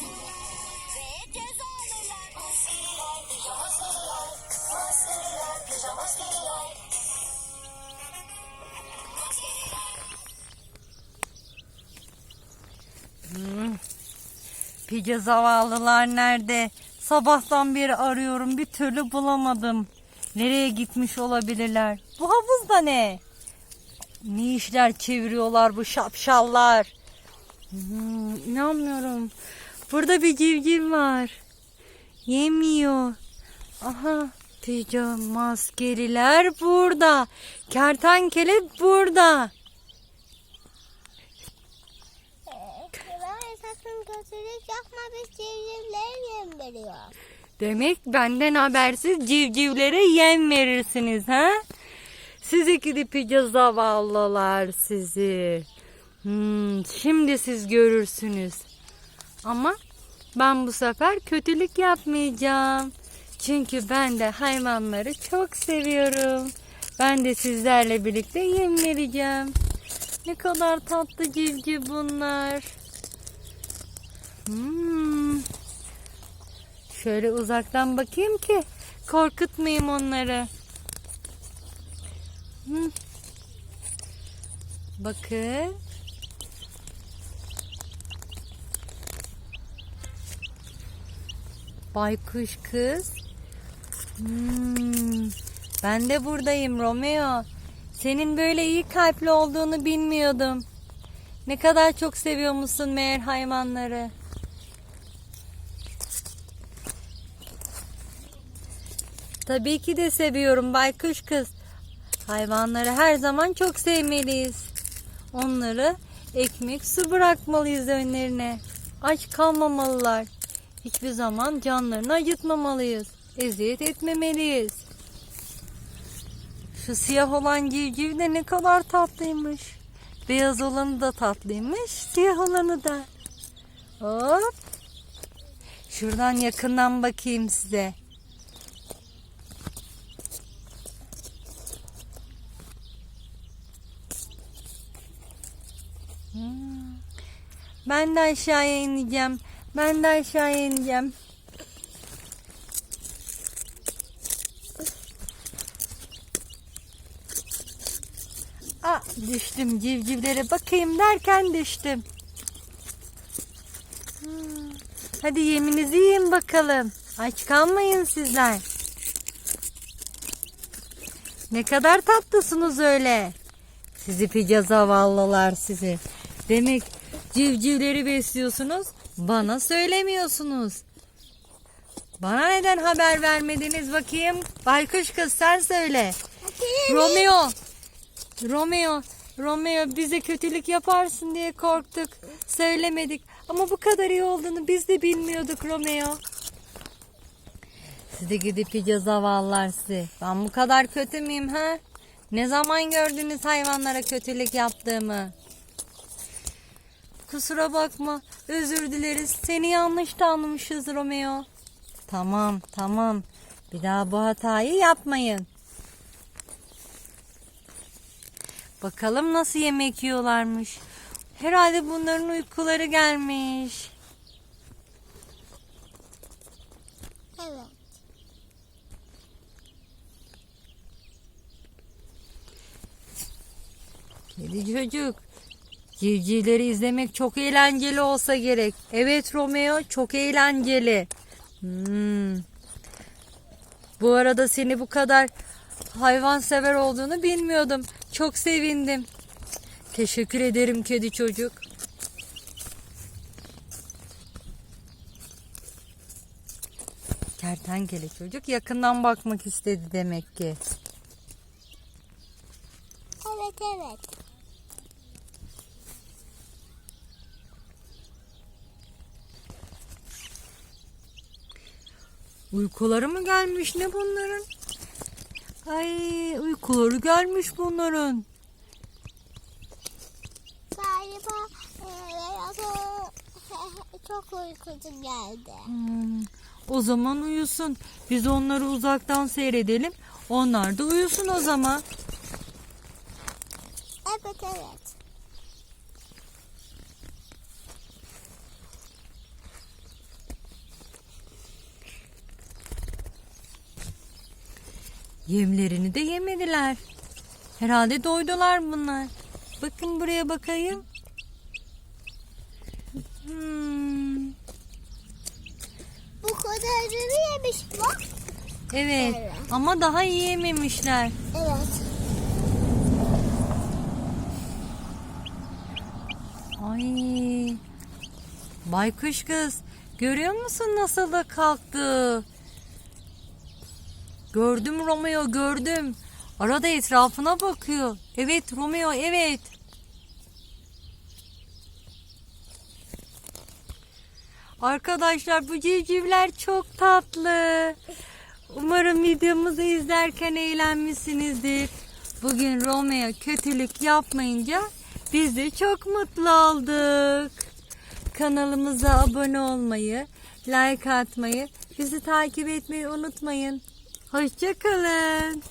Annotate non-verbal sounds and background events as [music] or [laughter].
Hmm. Ve ceza alırlar. Pice zavallılar nerede? Sabahtan beri arıyorum bir türlü bulamadım. Nereye gitmiş olabilirler? Bu havuzda ne? Ne işler çeviriyorlar bu şapşallar? Hmm, inanmıyorum. Burada bir civciv var. Yemiyor. Aha pijama maskeliler burada. Kertenkele burada. Demek benden habersiz civcivlere yem verirsiniz ha? Sizi gidip zavallılar sizi. Hmm, şimdi siz görürsünüz. Ama ben bu sefer kötülük yapmayacağım. Çünkü ben de hayvanları çok seviyorum. Ben de sizlerle birlikte yem vereceğim. Ne kadar tatlı civciv bunlar. Hmm. Şöyle uzaktan bakayım ki korkutmayayım onları. Hı. Bakın. Baykuş kız. Hmm, Ben de buradayım Romeo. Senin böyle iyi kalpli olduğunu bilmiyordum. Ne kadar çok seviyor musun meğer hayvanları? Tabii ki de seviyorum baykuş kız. Hayvanları her zaman çok sevmeliyiz. Onları ekmek su bırakmalıyız önlerine. Aç kalmamalılar. Hiçbir zaman canlarını acıtmamalıyız. Eziyet etmemeliyiz. Şu siyah olan civciv de ne kadar tatlıymış. Beyaz olanı da tatlıymış. Siyah olanı da. Hop. Şuradan yakından bakayım size. Hmm. Ben de aşağıya ineceğim. Ben de aşağıya ineceğim. Aa, düştüm civcivlere bakayım derken düştüm. Hadi yeminizi yiyin bakalım. Aç kalmayın sizler. Ne kadar tatlısınız öyle. Sizi pica zavallılar sizi. Demek civcivleri besliyorsunuz, bana söylemiyorsunuz. Bana neden haber vermediniz bakayım? Baykuş kız sen söyle. Romeo. Romeo. Romeo bize kötülük yaparsın diye korktuk. Söylemedik. Ama bu kadar iyi olduğunu biz de bilmiyorduk Romeo. Siz de gidip pica zavallılar sizi. Ben bu kadar kötü müyüm ha? Ne zaman gördünüz hayvanlara kötülük yaptığımı? Kusura bakma. Özür dileriz. Seni yanlış tanımışız Romeo. Tamam, tamam. Bir daha bu hatayı yapmayın. Bakalım nasıl yemek yiyorlarmış. Herhalde bunların uykuları gelmiş. Evet. Kedi çocuk. Civcivleri izlemek çok eğlenceli olsa gerek. Evet Romeo çok eğlenceli. Hmm. Bu arada seni bu kadar hayvan sever olduğunu bilmiyordum. Çok sevindim. Teşekkür ederim kedi çocuk. Kertenkele çocuk yakından bakmak istedi demek ki. Evet evet. Uykuları mı gelmiş ne bunların? Ay uykuları gelmiş bunların. Galiba e, [laughs] çok uykucu geldi. Hmm, o zaman uyusun. Biz onları uzaktan seyredelim. Onlar da uyusun o zaman. Evet evet. Yemlerini de yemediler. Herhalde doydular bunlar. Bakın buraya bakayım. Hmm, kadarını yemiş bak. Evet. Evet. Ama daha yiyememişler. Evet. Ay. Baykuş kız. Görüyor musun nasıl da kalktı? Gördüm Romeo gördüm. Arada etrafına bakıyor. Evet Romeo evet. Arkadaşlar bu civcivler çok tatlı. Umarım videomuzu izlerken eğlenmişsinizdir. Bugün Romeo kötülük yapmayınca biz de çok mutlu olduk. Kanalımıza abone olmayı, like atmayı, bizi takip etmeyi unutmayın. Hoşçakalın.